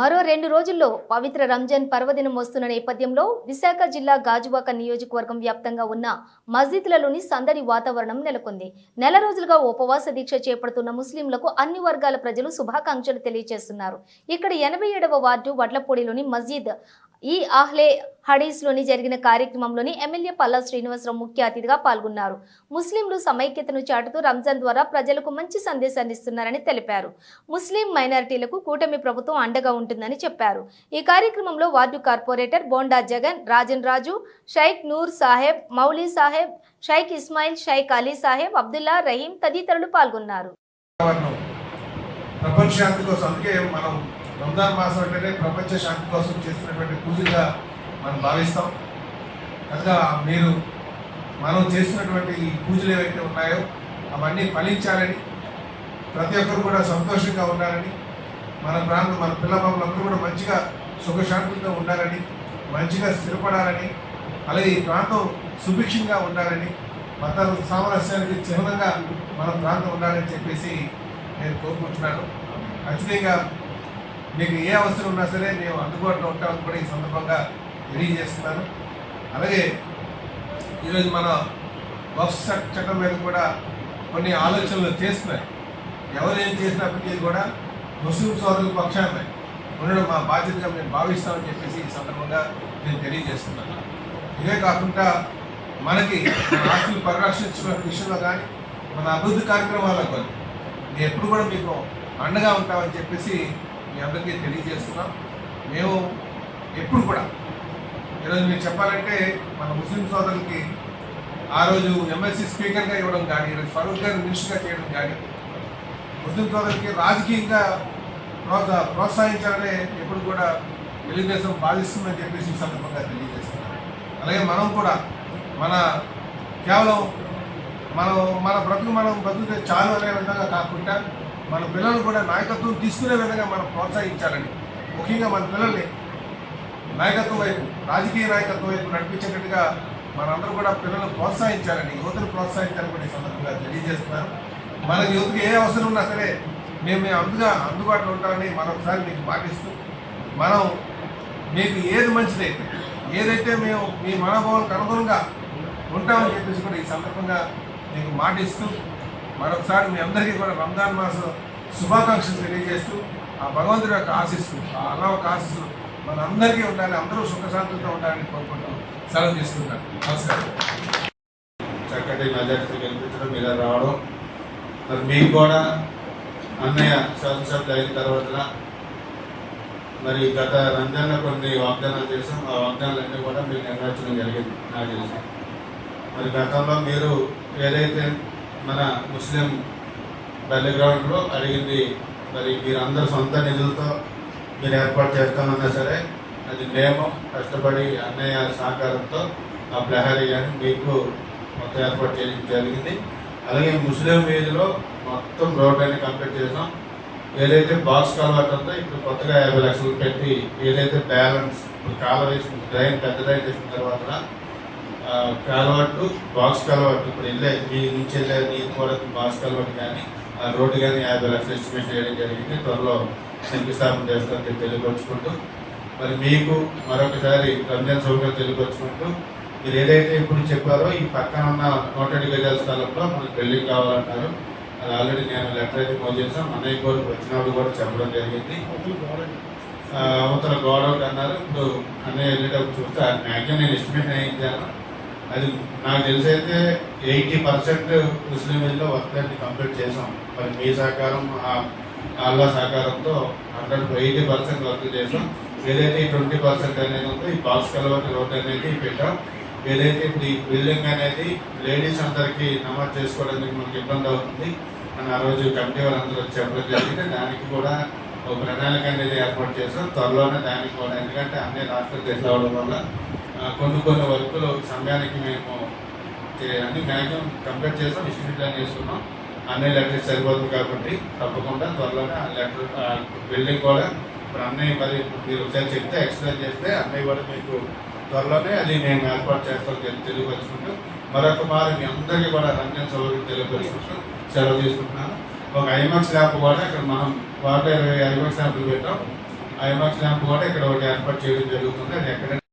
మరో రెండు రోజుల్లో పవిత్ర రంజాన్ పర్వదినం వస్తున్న నేపథ్యంలో విశాఖ జిల్లా గాజువాక నియోజకవర్గం వ్యాప్తంగా ఉన్న మస్జిద్లలోని సందడి వాతావరణం నెలకొంది. నెల రోజులుగా ఉపవాస దీక్ష చేపడుతున్న ముస్లింలకు అన్ని వర్గాల ప్రజలు శుభాకాంక్షలు తెలియజేస్తున్నారు. ఇక్కడ ఎనభై ఏడవ వార్డు వడ్లపూడిలోని మస్జిద్ ఈ ఆహ్లే హడీస్లోని జరిగిన కార్యక్రమంలోని ఎమ్మెల్యే పల్లా శ్రీనివాసరావు ముఖ్య అతిథిగా పాల్గొన్నారు. ముస్లింలు సమైక్యతను చాటుతూ రంజాన్ ద్వారా ప్రజలకు మంచి సందేశాన్ని ఇస్తున్నారని తెలిపారు. ముస్లిం మైనారిటీలకు కూటమి ప్రభుత్వం అండగా ఉంటుందని చెప్పారు. ఈ కార్యక్రమంలో వార్డు కార్పొరేటర్ బోండా జగన్ రాజన్ రాజు షైక్ నూర్ సాహెబ్ మౌలీ సాహెబ్ షైక్ ఇస్మాయిల్ షైక్ అలీ సాహెబ్ అబ్దుల్లా రహీం తదితరులు పాల్గొన్నారు. ప్రపంచ శాంతి కోసం అందుకే మనం రంజాన్ మాసం అంటేనే ప్రపంచ శాంతి కోసం చేస్తున్నటువంటి పూజగా మనం భావిస్తాం. కనుక మీరు మనం చేస్తున్నటువంటి ఈ పూజలు ఏవైతే ఉన్నాయో అవన్నీ ఫలించాలని ప్రతి ఒక్కరు కూడా సంతోషంగా ఉండాలని మన ప్రాంతం మన పిల్లబాబులందరూ కూడా మంచిగా సుఖశాంతులతో ఉండాలని మంచిగా స్థిరపడాలని అలాగే ఈ ప్రాంతం సుభిక్షంగా ఉండాలని మత సామరస్యానికి చిహ్నంగా మన ప్రాంతం ఉండాలని చెప్పేసి నేను కోరుకుంటున్నాను. ఖచ్చితంగా మీకు ఏ అవసరం ఉన్నా సరే మేము అందుబాటులో ఉంటామని కూడా ఈ సందర్భంగా తెలియజేస్తున్నాను. అలాగే ఈరోజు మన వక్ఫ్ చట్టం మీద కూడా కొన్ని ఆలోచనలు చేస్తున్నాయి. ఎవరు ఏం చేసినప్పటికీ కూడా ముస్లిం సోదరుల పక్షాన ఉండడం మా బాధ్యతగా మేము భావిస్తామని చెప్పేసి ఈ సందర్భంగా నేను తెలియజేస్తున్నాను. ఇదే కాకుండా మనకి మన ఆస్తులు పరిరక్షించిన విషయంలో కానీ మన అభివృద్ధి కార్యక్రమాల్లో కానీ ఎప్పుడు కూడా మీకు అండగా ఉంటామని చెప్పేసి మీ అందరికీ తెలియజేస్తున్నాం. మేము ఎప్పుడు కూడా ఈరోజు మీరు చెప్పాలంటే మన ముస్లిం సోదరులకి ఆ రోజు ఎమ్మెల్సీ స్పీకర్గా ఇవ్వడం కానీ ఈరోజు ఫరూక్ గారు మినిస్టర్గా చేయడం కానీ ముస్లిం సోదరులకి రాజకీయంగా ప్రోత్సా ప్రోత్సహించాలనే ఎప్పుడు కూడా తెలుగుదేశం బాధిస్తుందని చెప్పేసి ఈ సందర్భంగా తెలియజేస్తున్నాం. అలాగే మనం కూడా మన కేవలం మనం మన బ్రతుకు మనం బ్రతుకుతే చాలు అనే విధంగా కాకుండా మన పిల్లలు కూడా నాయకత్వం తీసుకునే విధంగా మనం ప్రోత్సహించాలని ముఖ్యంగా మన పిల్లల్ని నాయకత్వం వైపు రాజకీయ నాయకత్వం వైపు నడిపించేటట్టుగా మనందరూ కూడా పిల్లలను ప్రోత్సహించాలని యువతను ప్రోత్సహించాలని కూడా ఈ సందర్భంగా తెలియజేస్తున్నారు. మన యువతకు ఏ అవసరం ఉన్నా సరే మేము మేము అందుగా అందుబాటులో ఉంటామని మరొకసారి మీకు భావిస్తూ మనం మీకు ఏది మంచిదైతే ఏదైతే మేము మీ మనోభావాలకు అనుగుణంగా ఉంటామని చెప్పేసి కూడా ఈ సందర్భంగా మీకు మాటిస్తూ మరొకసారి మీ అందరికీ కూడా రంజాన్ మాసం శుభాకాంక్షలు తెలియజేస్తూ ఆ భగవంతుడి యొక్క ఆశీస్సులు ఆ అల్లా యొక్క ఆశీస్సులు మన అందరికీ ఉండాలి అందరూ సుఖశాంతులతో ఉండాలని కోరుకుంటూ సెలవు తీసుకుంటాను. నమస్కారం. చక్కటి మెజార్టీ కనిపించడం ఇలా రావడం. మరి మీకు కూడా అన్నయ్య శాసనసభ్యులు అయిన తర్వాత మరి గత రంజాన్లో కొన్ని వాగ్దానాలు చేసాం ఆ వాగ్దానాలన్నీ కూడా మీరు నెరవేర్చడం జరిగింది నాకు తెలిసి. మరి గతంలో మీరు ఏదైతే మన ముస్లిం బల్లిగ్రౌండ్లో అడిగింది మరి మీరందరూ సొంత నిధులతో మీరు ఏర్పాటు చేస్తామన్నా సరే అది మేము కష్టపడి అన్నయ్య సహకారంతో ఆ ప్రహరీ కానీ మీకు మొత్తం ఏర్పాటు చేయడం జరిగింది. అలాగే ముస్లిం వీధిలో మొత్తం రోడ్ అనేది కంప్లీట్ చేసాం ఏదైతే బాక్స్ కలవాట్ ఉందో ఇప్పుడు కొత్తగా యాభై లక్షలు పెట్టి ఏదైతే బ్యాలెన్స్ ఇప్పుడు కాలువ వేసిన డ్రైన్ పెద్ద డ్రైన్ చేసిన తర్వాత కాలువట్టు బాక్స్ కలవట్టు ఇప్పుడు వెళ్ళే మీ నుంచి వెళ్ళే నీరు కూడా బాక్స్ కలవట్టు కానీ ఆ రోడ్డు కానీ యాభై లక్షలు ఎస్టిమేట్ చేయడం జరిగింది. త్వరలో శంకుస్థాపన చేస్తారని తెలియపరుచుకుంటూ మరి మీకు మరొకసారి రంజాన్ సౌకర్యం తెలియపరుచుకుంటూ మీరు ఏదైతే ఇప్పుడు చెప్పారో ఈ పక్కన ఉన్న నూట గజాల స్థలంలో మనకు బిల్డింగ్ కావాలంటారు. అది ఆల్రెడీ నేను లెటర్ అయితే మోజ్ చేసాం అన్నయ్య కూడా వచ్చినప్పుడు కూడా చెప్పడం జరిగింది. అవతల గోడౌట్ అన్నారు. ఇప్పుడు అన్నయ్య వెళ్ళేటప్పుడు చూస్తే అది మ్యాక్సిమం నేను ఎస్టిమేట్ అయ్యించాను అది నాకు తెలిసైతే ఎయిటీ పర్సెంట్ ముస్లిం వీధిలో వర్క్ అన్ని కంప్లీట్ చేసాం. మరి మీ సహకారం అల్లా సహకారంతో హండ్రెడ్ ఎయిటీ పర్సెంట్ వర్క్ చేసాం. ఏదైతే ట్వంటీ పర్సెంట్ అనేది ఉందో ఈ బాక్స్ కలవటి రోడ్ అనేది పెట్టాం. ఏదైతే ఇప్పుడు ఈ బిల్డింగ్ అనేది లేడీస్ అందరికీ నమోదు చేసుకోవడానికి మనకి ఇబ్బంది అవుతుంది. అని ఆ రోజు కమిటీ వాళ్ళందరూ చెప్పడం జరిగింది దానికి కూడా ఒక ప్రణాళిక అనేది ఏర్పాటు చేసాం. త్వరలోనే దానికి కూడా. ఎందుకంటే అన్ని రాష్ట్రాలు తెచ్చి అవడం వల్ల కొన్ని కొన్ని వర్కులు సమయానికి మేము అన్ని మ్యాక్సిమం కంప్లీట్ చేసాం ఇస్టిమేట్ ప్లాన్ చేసుకున్నాం అన్ని లెటర్స్ సరిపోతుంది కాబట్టి తప్పకుండా త్వరలోనే ఆ లెటర్ బిల్డింగ్ కూడా ఇప్పుడు అన్నయ్య మరి మీరు ఒకసారి చెప్తే ఎక్స్ప్లెయిన్ చేస్తే అన్నయ్య కూడా మీకు త్వరలోనే అది మేము ఏర్పాటు చేస్తాం తెలియపరుచుకుంటూ మరొక మారు మీ అందరికీ కూడా రంజన్ సౌకర్యం తెలియపరుచుకుంటూ సెలవు తీసుకుంటున్నాను. ఒక ఐమాక్స్ ల్యాంప్ కూడా ఇక్కడ మనం వాటర్ ఐమాక్స్ ల్యాంపులు పెట్టాం. ఐమాక్స్ ల్యాంప్ కూడా ఇక్కడ ఒకటి ఏర్పాటు చేయడం జరుగుతుంది. అది ఎక్కడ